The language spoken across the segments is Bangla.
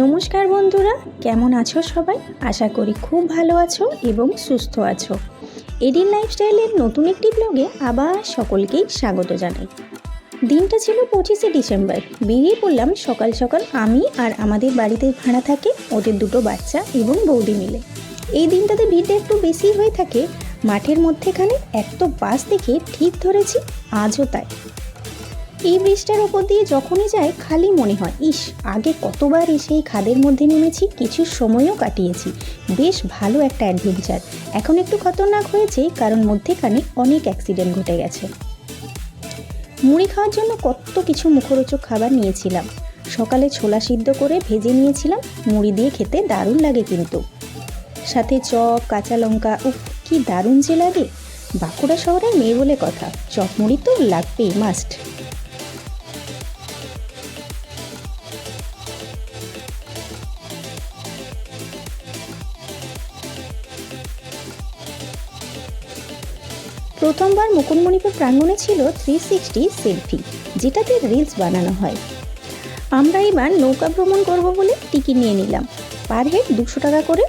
নমস্কার বন্ধুরা, কেমন আছো সবাই? আশা করি খুব ভালো আছো এবং সুস্থ আছো। এডিন লাইফস্টাইলের নতুন একটি ব্লগে আবার সকলকেই স্বাগত জানাই। দিনটা ছিল পঁচিশে ডিসেম্বর। বেরিয়ে পড়লাম সকাল সকাল আমি আর আমাদের বাড়িতে ভাড়া থাকে ওদের দুটো বাচ্চা এবং বৌদি মিলে। এই দিনটাতে ভিড়টা একটু বেশি হয়ে থাকে, মাঠের মধ্যেখানে এক তো বাস দেখে ঠিক ধরেছি আজও তাই। এই ব্রিজটার ওপর দিয়ে যখনই যায়, খালি মনে হয়, ইস, আগে কতবার এসে এই খাদের মধ্যে নেমেছি, কিছু সময়ও কাটিয়েছি। বেশ ভালো একটা অ্যাডভেঞ্চার এখন একটু খতরনাক হয়েছে, কারণ মধ্যেখানে অনেক অ্যাক্সিডেন্ট ঘটে গেছে। মুড়ি খাওয়ার জন্য কত কিছু মুখরোচক খাবার নিয়েছিলাম। সকালে ছোলা সিদ্ধ করে ভেজে নিয়েছিলাম, মুড়ি দিয়ে খেতে দারুণ লাগে কিন্তু। সাথে চপ, কাঁচা লঙ্কা, উফ, কি দারুণ যে লাগে। বাঁকুড়া শহরের মেয়ে বলে কথা, চপ মুড়ি তো লাগবেই, মাস্ট। প্রথমবার মুকুটমণিপুর প্রাঙ্গণে ছিল থ্রি সিক্সটি সেলফি যেটাতে রিলস বানানো হয়। আমরা এবার নৌকা ভ্রমণ করব বলে টিকিট নিয়ে নিলাম। পার হেড দুশো টাকা করে।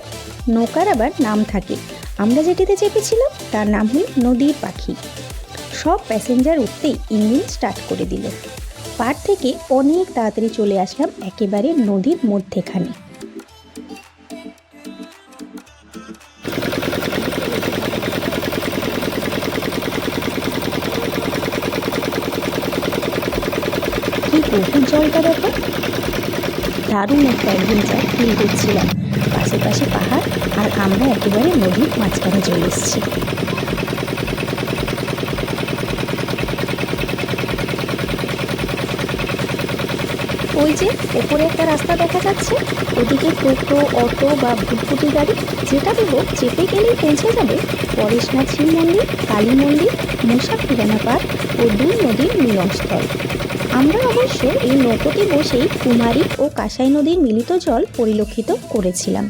নৌকার আবার নাম থাকে। আমরা যেটিতে চেপেছিলাম, তার নাম হল নদীর পাখি। সব প্যাসেঞ্জার উঠতেই ইঞ্জিন স্টার্ট করে দিল। পার থেকে অনেক তাড়াতাড়ি চলে আসলাম একেবারে নদীর মধ্যেখানে। কি জলটা দেখো। দারুণ একটা অ্যাডভেঞ্চার ফিল করছিলাম। পাশে পাশে পাহাড় আর আমরা একেবারে নদীর মাঝখানে চলে এসেছি। ওই যে ওপরে একটা রাস্তা দেখা যাচ্ছে। ওদিকে টোটো, অটো বা ভুটভুটি গাড়ি, যেটা হোক, চেপে গেলেই পৌঁছে যাবে। পরেশনাথ শিব মন্দির, কালী মন্দির মশা খুরানা পার্ক ও দুই নদীর মিলনস্থল। আমরা অবশ্য এই নৌকোতে বসেই কুমারী ও কাঁসাই নদীর মিলিত জল পরিলক্ষিত করেছিলাম।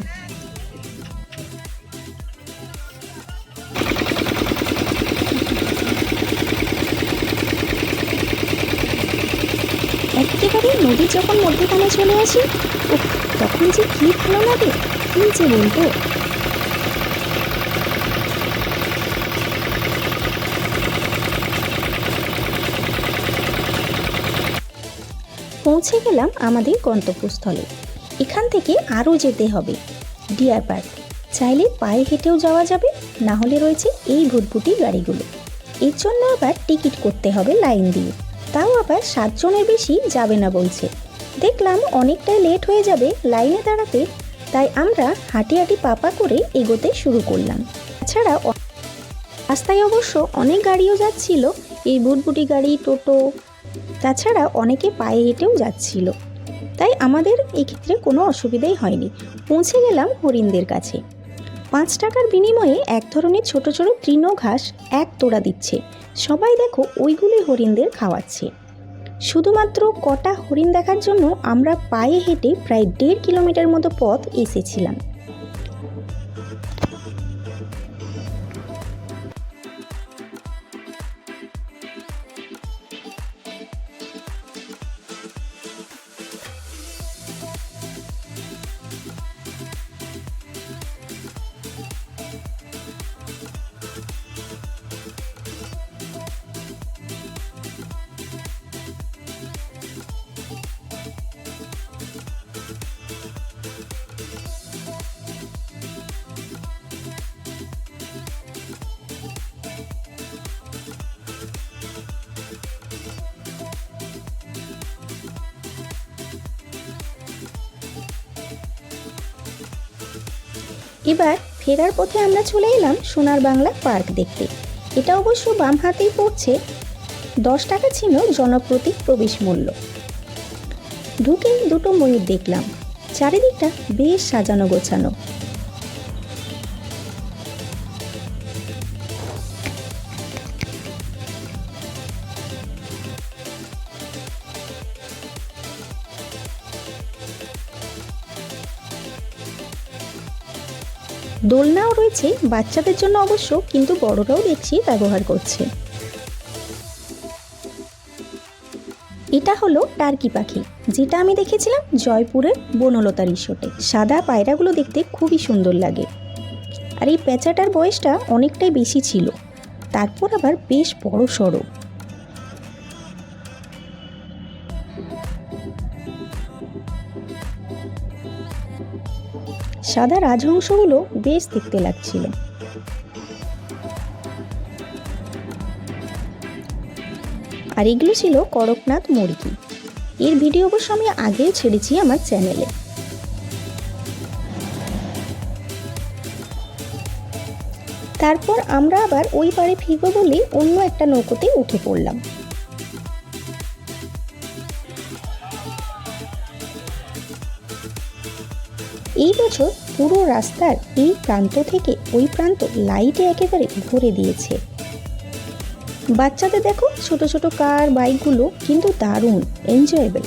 একেবারে নদী যখন মধ্যখানে চলে আসি তখন যে কি ভালো লাগে, কি যে বলব। পৌঁছে গেলাম আমাদের গন্তব্যস্থলে। এখান থেকে আরও যেতে হবে। ডিয়ার পার্ক, চাইলে পায়ে হেঁটেও যাওয়া যাবে, না হলে রয়েছে এই ভুটভুটি গাড়িগুলো। এর জন্য আবার টিকিট করতে হবে লাইন দিয়ে। তাও আবার সাতজনের বেশি যাবে না বলছে। দেখলাম অনেকটাই লেট হয়ে যাবে লাইনে দাঁড়াতে, তাই আমরা হাঁটি হাঁটি পাপা করে এগোতে শুরু করলাম। তাছাড়া রাস্তায় অবশ্য অনেক গাড়িও যাচ্ছিল। এই বুটবুটি গাড়ি, টোটো তাছাড়া অনেকে পায়ে হেঁটেও যাচ্ছিল। তাই আমাদের এই ক্ষেত্রে কোনো অসুবিধাই হয়নি। পৌঁছে গেলাম হরিণদের কাছে। পাঁচ টাকার বিনিময়ে এক ধরনের ছোট ছোট তৃণ ঘাস এক তোড়া দিচ্ছে। সবাই দেখো ওইগুলি হরিণদের খাওয়াচ্ছে। শুধুমাত্র কটা হরিণ দেখার জন্য আমরা পায়ে হেঁটে প্রায় দেড় কিলোমিটার মতো পথ এসেছিলাম। এবার ফেরার পথে আমরা চলে এলাম সোনার বাংলা পার্ক দেখতে। এটা অবশ্য বাম হাতেই পড়ছে। দশ টাকা ছিল জনপ্রতি প্রবেশ মূল্য। ঢুকে দুটো ময়ূর দেখলাম। চারিদিকটা বেশ সাজানো গোছানো। দোলনাও রয়েছে, বাচ্চাদের জন্য অবশ্য, কিন্তু বড়রাও দেখছি ব্যবহার করছে। এটা হলো টার্কি পাখি, যেটা আমি দেখেছিলাম জয়পুরের বনলতা রিসোর্টে। সাদা পায়রাগুলো দেখতে খুবই সুন্দর লাগে। আর এই পেঁচাটার বয়সটা অনেকটাই বেশি ছিল। তারপর আবার বেশ বড় সড়ো সাদা রাজহংসগুলো বেশ দেখতে লাগছিল। আর এগুলো ছিল করকনাথ মুরগি। এর ভিডিও অবশ্য আমি আগেও ছেড়েছি আমার চ্যানেলে। তারপর আমরা আবার ওই পারে ফিরবো বলে অন্য একটা নৌকোতে উঠে পড়লাম। এই বছর পুরো রাস্তার এই প্রান্ত থেকে ওই প্রান্ত লাইটে একেবারে ভরে দিয়েছে। বাচ্চাদের দেখো, ছোট ছোট কার, বাইকগুলো কিন্তু দারুণ এনজয়েবল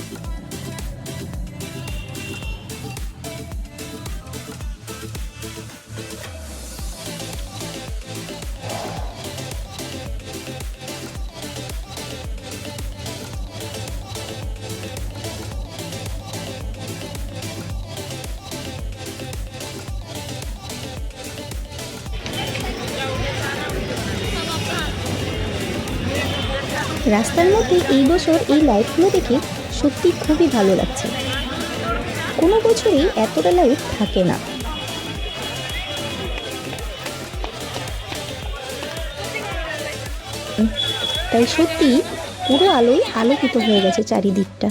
রাস্তার মধ্যে এই বছর এই লাইটগুলো দেখে সত্যি খুবই ভালো লাগছে। কোনো বছরই এতটা লাইট থাকে না। তাই সত্যি পুরো আলোয় আলোকিত হয়ে গেছে চারিদিকটা।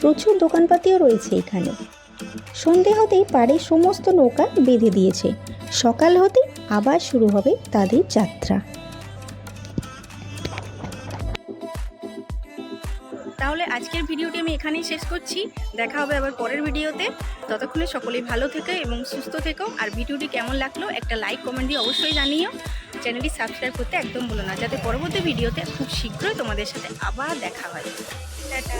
প্রচুর দোকানপাতিও রয়েছে এখানে। সন্ধে হতেই পাড়ে সমস্ত নৌকা বেঁধে দিয়েছে। সকাল হতে আবার শুরু হবে তাদের যাত্রা। আজকের ভিডিওটি আমি এখানেই শেষ করছি। দেখা হবে আবার পরের ভিডিওতে। ততক্ষণে সকলেই ভালো থেকে এবং সুস্থ থেকো। আর ভিডিওটি কেমন লাগল একটা লাইক কমেন্ট দিয়ে অবশ্যই জানিও। চ্যানেলটি সাবস্ক্রাইব করতে একদম ভুলো না। যাতে পরবর্তী ভিডিওতে খুব শীঘ্রই তোমাদের সাথে আবার দেখা হয়। টাটা।